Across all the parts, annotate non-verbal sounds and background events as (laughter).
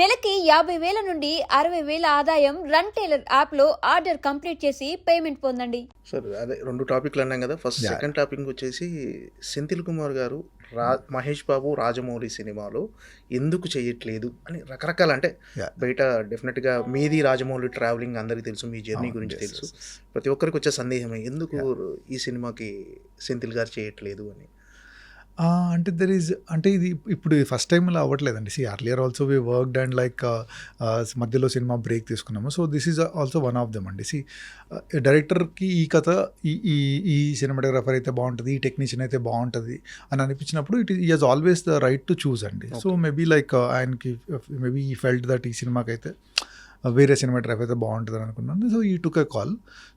నెలకి యాభై వేల నుండి అరవై వేల ఆదాయం రన్ టైలర్ యాప్లో ఆర్డర్ కంప్లీట్ చేసి పేమెంట్ పొందండి సార్ అదే రెండు టాపిక్లు అన్నాం కదా ఫస్ట్. సెకండ్ టాపిక్ వచ్చేసి సెంథిల్ కుమార్ గారు రా మహేష్ బాబు రాజమౌళి సినిమాలో ఎందుకు చేయట్లేదు అని రకరకాల అంటే. బయట డెఫినెట్గా మీది రాజమౌళి ట్రావెలింగ్ అందరికీ తెలుసు మీ జర్నీ గురించి తెలుసు. ప్రతి ఒక్కరికి వచ్చే సందేహమే ఎందుకు ఈ సినిమాకి సెంథిల్ గారు చేయట్లేదు అని అంటే దెర్ ఈజ్ అంటే ఇది ఇప్పుడు ఫస్ట్ టైం ఇలా అవ్వట్లేదండి. See earlier also we worked and like మధ్యలో సినిమా బ్రేక్ తీసుకున్నాము. So this is also one of them అండి. సి డైరెక్టర్కి ఈ కథ ఈ ఈ ఈ సినిమాటోగ్రఫర్ అయితే బాగుంటుంది ఈ టెక్నీషియన్ అయితే బాగుంటుంది అని అనిపించినప్పుడు it he has always the right to choose అండి. సో మేబీ లైక్ ఆయనకి మేబీ ఈ ఫెల్ట్ దట్ ఈ సినిమాకి అయితే uh, వేరే సినిమాటోగ్రఫర్ అయితే బాగుంటుంది అనుకున్నాను. So he took a call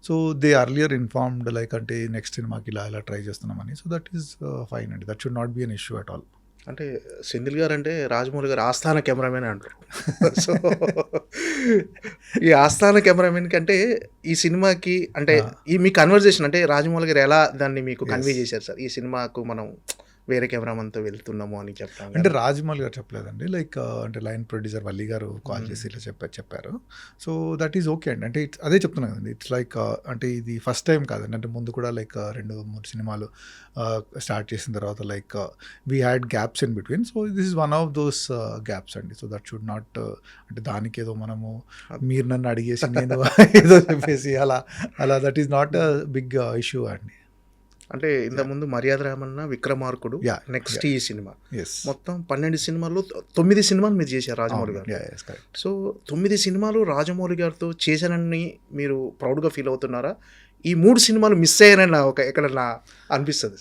so they earlier informed like అంటే నెక్స్ట్ సినిమాకి ఇలా ఇలా ట్రై చేస్తున్నామని. సో దట్ ఈస్ ఫైన్ అండి. That should not be an issue at all అంటే సెంథిల్ గారు అంటే రాజమౌళి గారు ఆస్థాన కెమెరామెన్ అంటారు. సో ఈ ఆస్థాన కెమెరామెన్ కంటే ఈ సినిమాకి అంటే. ఈ మీ కన్వర్జేషన్ అంటే రాజమౌళి గారు ఎలా దాన్ని మీకు కన్వే. చేశారు సార్? ఈ సినిమాకు మనం వేరే కెమెరామన్తో వెళ్తున్నాము అని చెప్తాం అంటే రాజమౌళి గారు చెప్పలేదండి. లైక్ అంటే లైన్ ప్రొడ్యూసర్ వల్లి గారు కాల్. చేసి ఇలా చెప్పారు చెప్పారు. సో దట్ ఈజ్ ఓకే అండి. అంటే it's- అదే చెప్తున్నాను కదండి. ఇట్స్ లైక్ అంటే ఇది ఫస్ట్ టైం కాదండి. అంటే ముందు కూడా లైక్ రెండు మూడు సినిమాలు స్టార్ట్ చేసిన తర్వాత like we had gaps in between so this is one of those gaps అండి. సో దట్ షుడ్ నాట్ అంటే దానికి ఏదో మనము మీరు నన్ను అడిగేసి నేను (laughs) ఏదో చెప్పేసి అలా అలా that is not a big issue అండి. అంటే ఇంత ముందు మర్యాద రామన్న విక్రమార్కుడు నెక్స్ట్ ఈ సినిమా. మొత్తం పన్నెండు సినిమాల్లో తొమ్మిది సినిమాలు మీరు చేశారు రాజమౌళి గారు. సో తొమ్మిది సినిమాలు రాజమౌళి గారితో చేశానని మీరు ప్రౌడ్గా ఫీల్ అవుతున్నారా? ఈ మూడు సినిమాలు మిస్ అయ్యానని నా ఒక ఎక్కడన్నా అనిపిస్తుంది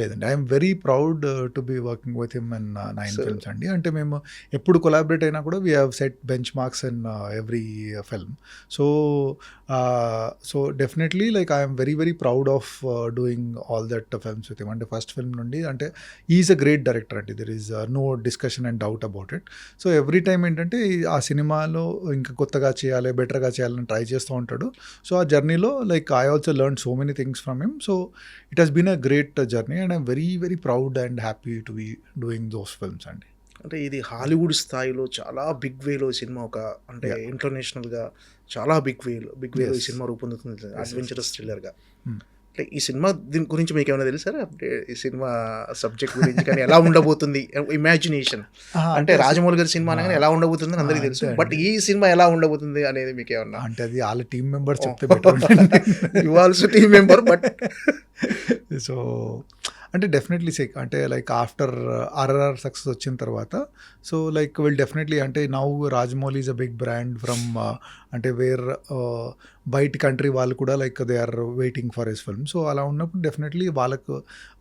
లేదండి. I'm very proud to be working with him in nine films అండి. అంటే మేము ఎప్పుడు కొలాబరేట్ అయినా కూడా we have set benchmarks in every film so so definitely like I'm very very proud of doing all that films with him అంటే first film నుండి అంటే is a great director అండి. There is no discussion and doubt about it so every time ఏంటంటే ఆ సినిమాలో ఇంకా కొత్తగా చేయాలి బెటర్గా చేయాలని ట్రై చేస్తూ ఉంటాడు. సో ఆ జర్నీలో like I also learn so many things from him so it has been a great journey and I'm very very proud and happy to be doing those films అండి అంటే ఇది హాలీవుడ్ స్థాయిలో చాలా big వేలో cinema ఒక అంటే. ఇంటర్నేషనల్గా చాలా big వేలో బిగ్ వేలో ఈ. సినిమా రూపొందుతుంది అడ్వెంచరస్ థ్రిల్లర్గా. అంటే ఈ సినిమా దీని గురించి మీకు ఏమైనా తెలుసా అంటే ఈ సినిమా సబ్జెక్ట్ గురించి కానీ ఎలా ఉండబోతుంది? ఇమాజినేషన్ అంటే రాజమౌళి గారి సినిమా అనగానే ఎలా ఉండబోతుంది అని అందరికీ తెలుసు. బట్ ఈ సినిమా ఎలా ఉండబోతుంది అనేది మీకు ఏమన్నా అంటే అది వాళ్ళ టీం మెంబర్స్ చెప్తే. Better you also team member but so అంటే డెఫినెట్లీ సేక్ అంటే లైక్ ఆఫ్టర్ ఆర్ఆర్ఆర్ సక్సెస్ వచ్చిన తర్వాత సో లైక్ విల్ డెఫినెట్లీ అంటే now Rajamouli is a big brand from అంటే వేర్ బయట కంట్రీ వాళ్ళు కూడా like they are waiting for his film so అలా ఉన్నప్పుడు డెఫినెట్లీ వాళ్ళకు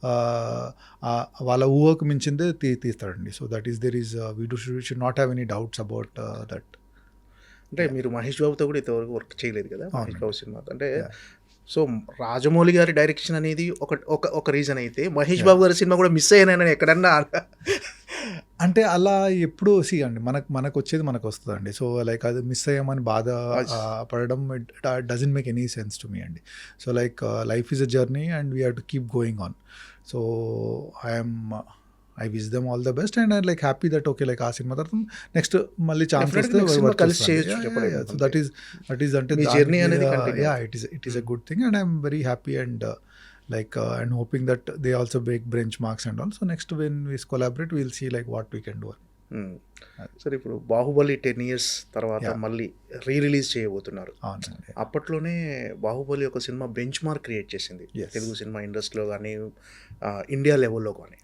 uh, uh, వాళ్ళ ఊహకు మించిందే తీ తీస్తాడండి. So that is there is we do should not have any doubts about that అంటే మీరు మహేష్ బాబుతో కూడా ఇంతవరకు వర్క్ చేయలేదు కదా? మహేష్. బాబు సినిమా అంటే. సో రాజమౌళి గారి డైరెక్షన్ అనేది ఒక ఒక ఒక రీజన్ అయితే మహేష్ బాబు గారి సినిమా కూడా మిస్ అయ్యానని ఎక్కడన్నా అంటే అలా ఎప్పుడు సి అండి మనకు మనకు వచ్చేది మనకు వస్తుందండి. సో లైక్ అది మిస్ అయ్యామని బాధ పడడం doesn't make any sense to me అండి. So like life is a journey and we have to keep going on so I'm I wish them all the best and I like happy that okay like ఆ cinema తర్వాత next మళ్ళీ chance cinema కలిసి చేయొచ్చు, వస్తే. That is that is అంటే journey అనేది yeah it is it is a good thing and I'm very happy and like and hoping that they also break benchmarks and all so next when we collaborate will see like what we can do సరే ఇప్పుడు Baahubali ten years తర్వాత. మళ్ళీ re release చేయబోతున్నారు అప్పట్లోనే బాహుబలి ఒక cinema bench mark create చేసింది. Telugu cinema ఇండస్ట్రీలో కానీ ఇండియా లెవెల్లో కానీ.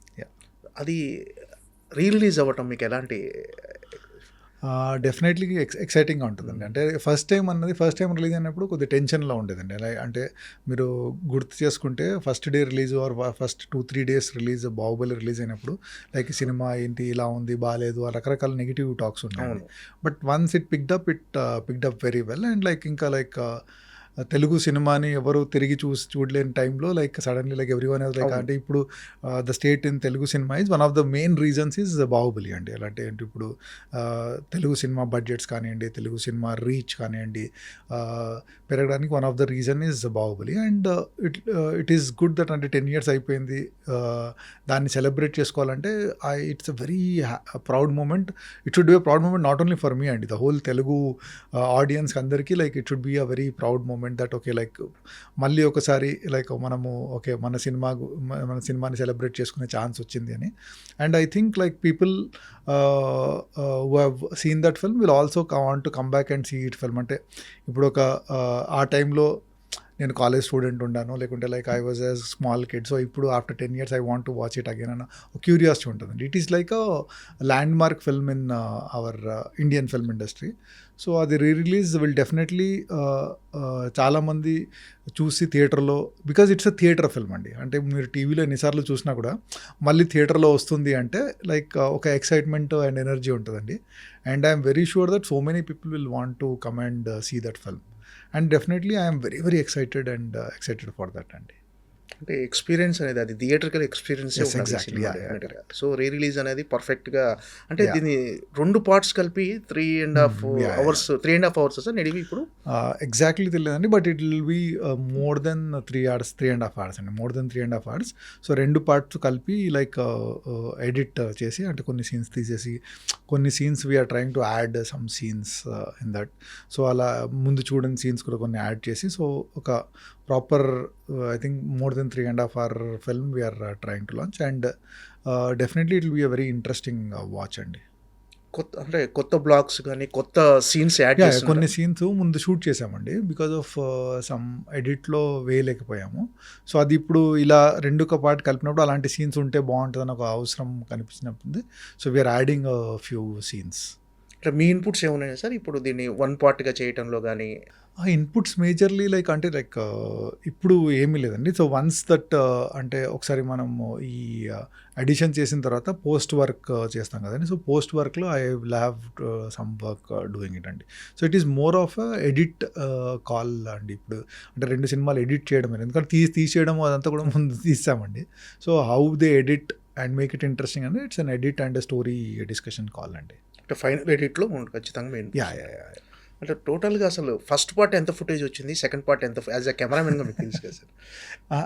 అది రిలీజ్ అవ్వటం మీకు ఎలాంటి డెఫినెట్లీ ఎక్స్ ఎక్సైటింగ్గా ఉంటుందండి. అంటే ఫస్ట్ టైం అన్నది ఫస్ట్ టైం రిలీజ్ అయినప్పుడు కొద్దిగా టెన్షన్లో ఉండేదండి. అలా అంటే మీరు గుర్తు చేసుకుంటే first day release or first two three days release Baahubali release అయినప్పుడు లైక్ సినిమా ఏంటి ఇలా ఉంది బాగాలేదు ఆ రకరకాల నెగిటివ్ టాక్స్ ఉన్నాయి but once it picked up it picked up very well and like ఇంకా లైక్ తెలుగు సినిమాని ఎవరు తిరిగి చూసి చూడలేని టైంలో like suddenly like everyone like. అంటే ఇప్పుడు the state in Telugu cinema is one of the main reasons is Baahubali అండి. ఎలా అంటే ఇప్పుడు తెలుగు సినిమా బడ్జెట్స్ కానివ్వండి తెలుగు సినిమా రీచ్ కానివ్వండి పెరగడానికి one of the reason is Baahubali and it it is good that అంటే టెన్ ఇయర్స్ అయిపోయింది దాన్ని సెలబ్రేట్ చేసుకోవాలంటే I it's a very proud moment it should be a proud moment not only for me అండి the whole Telugu audience అందరికీ like it should be a very proud moment that okay like మళ్ళీ ఒకసారి like మనము okay మన cinema మన సినిమాని celebrate చేసుకునే chance వచ్చింది అని. And I think like people who have seen that film will also want to come back and see it film అంటే ఇప్పుడు ఒక uh, ఆ టైంలో నేను కాలేజ్ స్టూడెంట్ ఉన్నాను. లేకుంటే like I was a small kid so ఇప్పుడు after ten years I want to watch it again అన్న క్యూరియాసిటీ ఉంటుందండి. It is like a landmark film in our Indian film industry so అది re release will definitely చాలామంది చూసి థియేటర్లో because it's a theatre film అండి. అంటే మీరు టీవీలో ఎన్నిసార్లు చూసినా కూడా మళ్ళీ థియేటర్లో వస్తుంది అంటే లైక్ ఒక ఎక్సైట్మెంట్ అండ్ ఎనర్జీ ఉంటుందండి. And I'm very sure that so many people will want to come and see that film and definitely i am very very excited and uh, excited for that and అంటే experience అనేది అది theatrical experience. So re release అనేది పర్ఫెక్ట్గా అంటే. దీని రెండు parts కలిపి three and half Mm, yeah. Hours three and half hours sir నడివి ఇప్పుడు ఎగ్జాక్ట్లీ తెలియదండి but it will be more than three hours three and half hours అండి more than three and half hours so రెండు parts కలిపి like edit చేసి అంటే కొన్ని scenes తీసేసి కొన్ని scenes we're trying to add some scenes in that so అలా ముందు చూడని సీన్స్ కూడా కొన్ని యాడ్ చేసి సో ఒక proper I think more than three and half hour film we're trying to launch and definitely it will be a very interesting watch అండి. కొత్త అంటే కొత్త బ్లాగ్స్ కానీ కొత్త సీన్స్ యాడ్ కొన్ని సీన్స్ ముందు షూట్ చేసామండి. బికాజ్ ఆఫ్ సమ్ ఎడిట్లో వేయలేకపోయాము. సో అది ఇప్పుడు ఇలా రెండు ఒక పార్ట్ కలిపినప్పుడు అలాంటి సీన్స్ ఉంటే బాగుంటుందని ఒక అవసరం కనిపించినప్పుడు so we're adding few scenes అంటే మీ ఇన్పుట్స్ ఏమున్నాయి సార్? ఇప్పుడు దీన్ని వన్ పార్ట్గా చేయటంలో కానీ ఆ ఇన్పుట్స్ మేజర్లీ లైక్ అంటే లైక్ ఇప్పుడు ఏమీ లేదండి. సో వన్స్ దట్ అంటే ఒకసారి మనం ఈ అడిషన్ చేసిన తర్వాత పోస్ట్ వర్క్ చేస్తాం కదండి. సో పోస్ట్ వర్క్లో I will have some work doing it అండి. So it is more of edit call అండి ఇప్పుడు. అంటే రెండు సినిమాలు ఎడిట్ చేయడం ఎందుకంటే తీసి తీసేయడం అదంతా కూడా ముందు తీసామండి so how they edit and make it interesting అండి it's an edit and story discussion call అండి. అంటే ఫైనల్ ఎడిట్లో ఉంటుంది ఖచ్చితంగా మీ inputs. యా యా యా అంటే టోటల్గా అసలు ఫస్ట్ పార్ట్ ఎంత ఫుటేజ్ వచ్చింది సెకండ్ పార్ట్ ఎంత యాజ్ అ కెమెరామెన్గా మీకు తెలుసు కదా సార్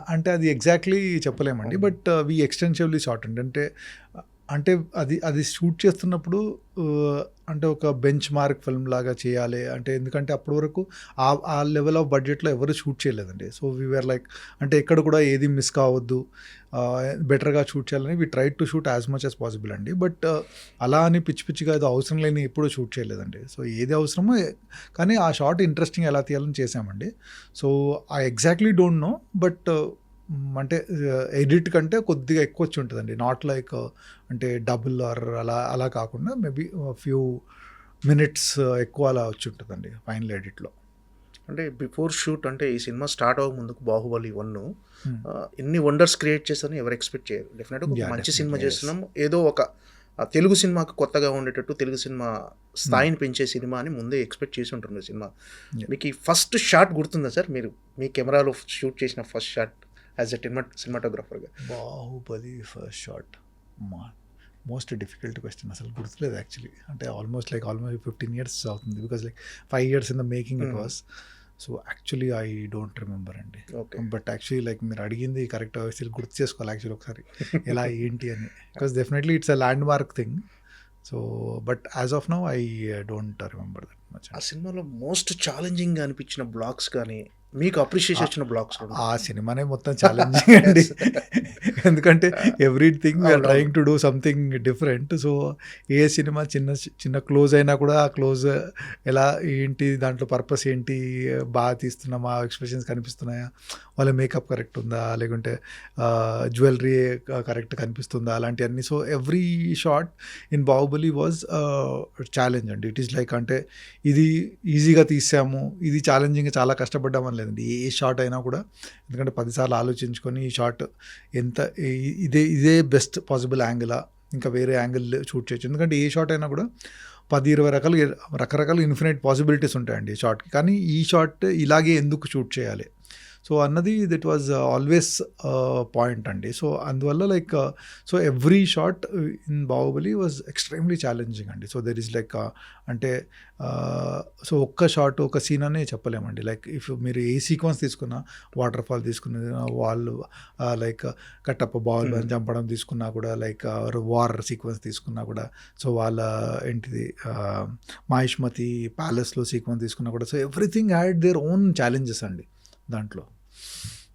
(laughs) అంటే అది ఎగ్జాక్ట్లీ చెప్పలేమండి. బట్ వి ఎక్స్టెన్సివ్లీ షార్ట్ అండి అంటే అంటే అది అది షూట్ చేస్తున్నప్పుడు అంటే ఒక బెంచ్ మార్క్ ఫిల్మ్ లాగా చేయాలి. అంటే ఎందుకంటే అప్పటి వరకు ఆ ఆ లెవెల్ ఆఫ్ బడ్జెట్లో ఎవరు షూట్ చేయలేదండి. సో వీఆర్ లైక్ అంటే ఎక్కడ కూడా ఏది మిస్ కావద్దు. బెటర్గా షూట్ చేయాలని we try to shoot as much as possible అండి. బట్ అలా అని పిచ్చి పిచ్చిగా అది అవసరం లేని ఎప్పుడూ షూట్ చేయలేదండి. సో ఏది అవసరమో కానీ ఆ షార్ట్ ఇంట్రెస్టింగ్ ఎలా తీయాలని చేసామండి so I exactly don't know but అంటే ఎడిట్ కంటే కొద్దిగా ఎక్కువ వచ్చి ఉంటుందండి నాట్ లైక్ అంటే డబుల్ ఆర్ అలా అలా కాకుండా మేబీ ఫ్యూ మినిట్స్ ఎక్కువ అలా వచ్చి ఉంటుందండి ఫైనల్ ఎడిట్లో అంటే బిఫోర్ షూట్ అంటే ఈ సినిమా స్టార్ట్ అవ్వక ముందుకు బాహుబలి వన్ Hmm. ఎన్ని వండర్స్ క్రియేట్ చేస్తారని ఎవరు ఎక్స్పెక్ట్ చేయరు. డెఫినెట్గా మంచి సినిమా. చేస్తున్నాం. ఏదో ఒక తెలుగు సినిమాకి కొత్తగా ఉండేటట్టు తెలుగు సినిమా స్థాయిని పెంచే సినిమా అని ముందే ఎక్స్పెక్ట్ చేసి ఉంటుంది సినిమా. మీకు ఈ ఫస్ట్ షాట్ గుర్తుందా సార్? మీరు మీ కెమెరాలో షూట్ చేసిన first shot as a cinema సినిమాటోగ్రాఫర్గా Baahubali first shot మా మోస్ట్ డిఫికల్ట్ క్వశ్చన్ అసలు గుర్తులేదు యాక్చువల్లీ అంటే almost like almost fifteen years అవుతుంది. Because like five years in the making it. Was so actually I don't remember అండి. Okay but actually like మీరు అడిగింది correct అసలు గుర్తు చేసుకోవాలి యాక్చువల్లీ ఒకసారి. (laughs) ఎలా ఏంటి అని. Because definitely it's a landmark thing so but as of now I don't remember that ఆ సినిమాలో మోస్ట్ ఛాలెంజింగ్ అనిపించిన బ్లాగ్స్ కానీ మీకు అప్రిషియేషన్ వచ్చిన బ్లాగ్స్ ఆ సినిమానే మొత్తం ఛాలెంజింగ్ (laughs) అండి. ఎందుకంటే everything we're. Trying to do something different so A cinema చిన్న చిన్న క్లోజ్ అయినా కూడా ఆ క్లోజ్ ఎలా ఏంటి దాంట్లో పర్పస్ ఏంటి బాగా తీస్తున్నామా ఎక్స్ప్రెషన్స్ కనిపిస్తున్నాయా వాళ్ళ మేకప్ కరెక్ట్ ఉందా లేకుంటే జ్యువెలరీ కరెక్ట్ కనిపిస్తుందా అలాంటివన్నీ. So every shot in Baahubali was challenge అండి. ఇట్ ఈస్ లైక్ అంటే ఇది ఈజీగా తీసాము ఇది ఛాలెంజింగ్ చాలా కష్టపడ్డామని లేదండి. ఏ షార్ట్ అయినా కూడా ఎందుకంటే పదిసార్లు ఆలోచించుకొని ఈ షాట్ ఎంత ఇదే ఇదే బెస్ట్ పాసిబుల్ యాంగిలా ఇంకా వేరే యాంగిల్ షూట్ చేయొచ్చు. ఎందుకంటే ఏ షాట్ అయినా కూడా పది ఇరవై రకాలు రకరకాల ఇన్ఫినైట్ పాసిబిలిటీస్ ఉంటాయండి ఈ షార్ట్కి కానీ ఈ షార్ట్ ఇలాగే ఎందుకు షూట్ చేయాలి? సో అన్నది దట్ వాజ్ ఆల్వేస్ పాయింట్ అండి. సో అందువల్ల like so every shot in Baahubali was extremely challenging అండి. సో దెర్ ఈస్ లైక్ అంటే సో ఒక్క షార్ట్ ఒక సీన్ అనే చెప్పలేమండి. లైక్ ఇఫ్ మీరు ఏ సీక్వెన్స్ తీసుకున్నా వాటర్ ఫాల్ తీసుకున్న వాళ్ళు లైక్ కట్టప్ప బాల్ Hmm. చంపడం తీసుకున్నా కూడా లైక్ వార్ సీక్వెన్స్ తీసుకున్నా కూడా సో వాళ్ళ ఏంటిది మాహిష్మతి ప్యాలెస్లో సీక్వెన్స్ తీసుకున్నా కూడా so everything had their own challenges అండి. దాంట్లో.